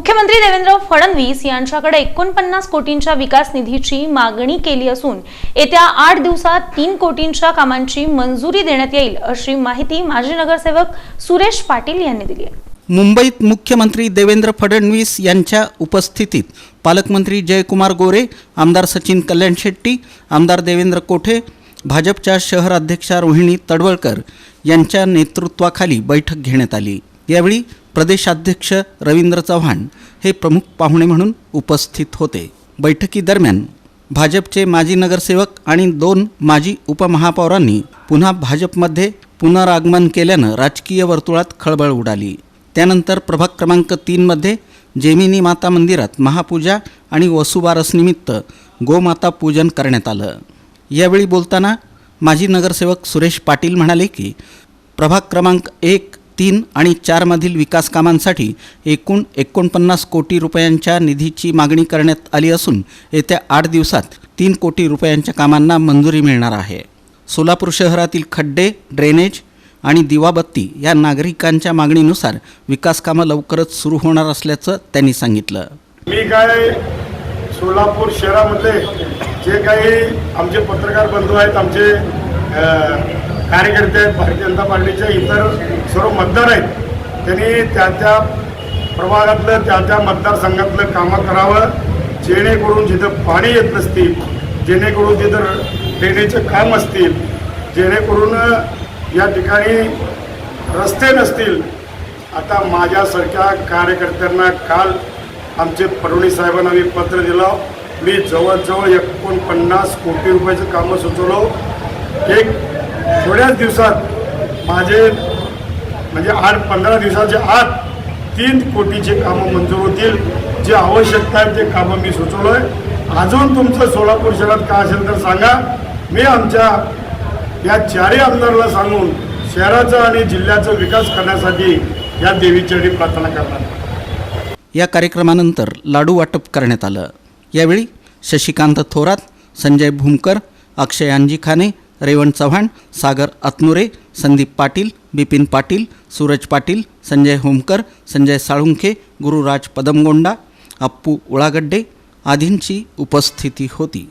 मुख्यमंत्री देवेंद्र फडणवीस यांच्याकडे एकोणपन्नास कोटींच्या विकास निधीची मागणी केली असून येत्या आठ दिवसात तीन कोटींच्या कामांची मंजुरी देण्यात येईल अशी माहिती माजी नगरसेवक सुरेश पाटील यांनी दिली आहे. मुंबईत मुख्यमंत्री देवेंद्र फडणवीस यांच्या उपस्थितीत पालकमंत्री जयकुमार गोरे आमदार सचिन कल्याण शेट्टी आमदार देवेंद्र कोठे भाजपच्या शहर अध्यक्षा रोहिणी तडवळकर यांच्या नेतृत्वाखाली बैठक घेण्यात आली. यावेळी प्रदेशाध्यक्ष रवींद्र चव्हाण हे प्रमुख पाहुणे म्हणून उपस्थित होते. बैठकीदरम्यान भाजपचे माजी नगरसेवक आणि दोन माजी उपमहापौरांनी पुन्हा भाजपमध्ये पुनरागमन केल्यानं राजकीय वर्तुळात खळबळ उडाली. त्यानंतर प्रभाग क्रमांक तीनमध्ये जेमिनी माता मंदिरात महापूजा आणि वसुबारसनिमित्त गोमाता पूजन करण्यात आलं. यावेळी बोलताना माजी नगरसेवक सुरेश पाटील म्हणाले की प्रभाग क्रमांक एक तीन आणि चारमधील विकास कामांसाठी एकूण एकोणपन्नास कोटी रुपयांच्या निधीची मागणी करण्यात आली असून येत्या आठ दिवसात तीन कोटी रुपयांच्या कामांना मंजुरी मिळणार आहे. सोलापूर शहरातील खड्डे ड्रेनेज आणि दिवाबत्ती या नागरिकांच्या मागणीनुसार विकासकामं लवकरच सुरू होणार असल्याचं त्यांनी सांगितलं. मी काय सोलापूर शहरामध्ये जे काही आमचे पत्रकार बंधू आहेत आमचे कार्यकर्ते आहेत भारतीय जनता पार्टीचे इतर सर्व मतदार आहेत त्यांनी त्या त्या प्रभागातलं त्या त्या मतदारसंघातलं कामं करावं जेणेकरून जिथं पाणी येत नसतील जेणेकरून तिथं ड्रेनेजचं काम असतील जेणेकरून या ठिकाणी रस्ते नसतील. आता माझ्यासारख्या कार्यकर्त्यांना काल आमचे फडणवीस साहेबांना मी पत्र दिलं. मी जवळजवळ एकोणपन्नास कोटी रुपयाचं कामं सुचवलं. एक थोड्याच दिवसात माझे म्हणजे आठ पंधरा दिवसाच्या आत तीन कोटीचे कामं मंजूर होतील. जे आवश्यकता आहे ते कामं मी सुचवलं आहे अजून तुमचं सोलापूर शहरात काय असेल तर सांगा. मी आमच्या या चारही आमदाराला सांगून शहराचा आणि जिल्ह्याचा विकास करण्यासाठी या देवीचरणी प्रार्थना करणार. या कार्यक्रमानंतर लाडू वाटप करण्यात आलं. यावेळी शशिकांत थोरात संजय भूमकर अक्षय अंजिखाने रेवण चव्हाण सागर अतनुरे संदीप पाटील बिपिन पाटील सूरज पाटील संजय होमकर संजय साळुंखे गुरुराज पदमगोंडा अप्पू उळागड्डे आदींची उपस्थिती होती.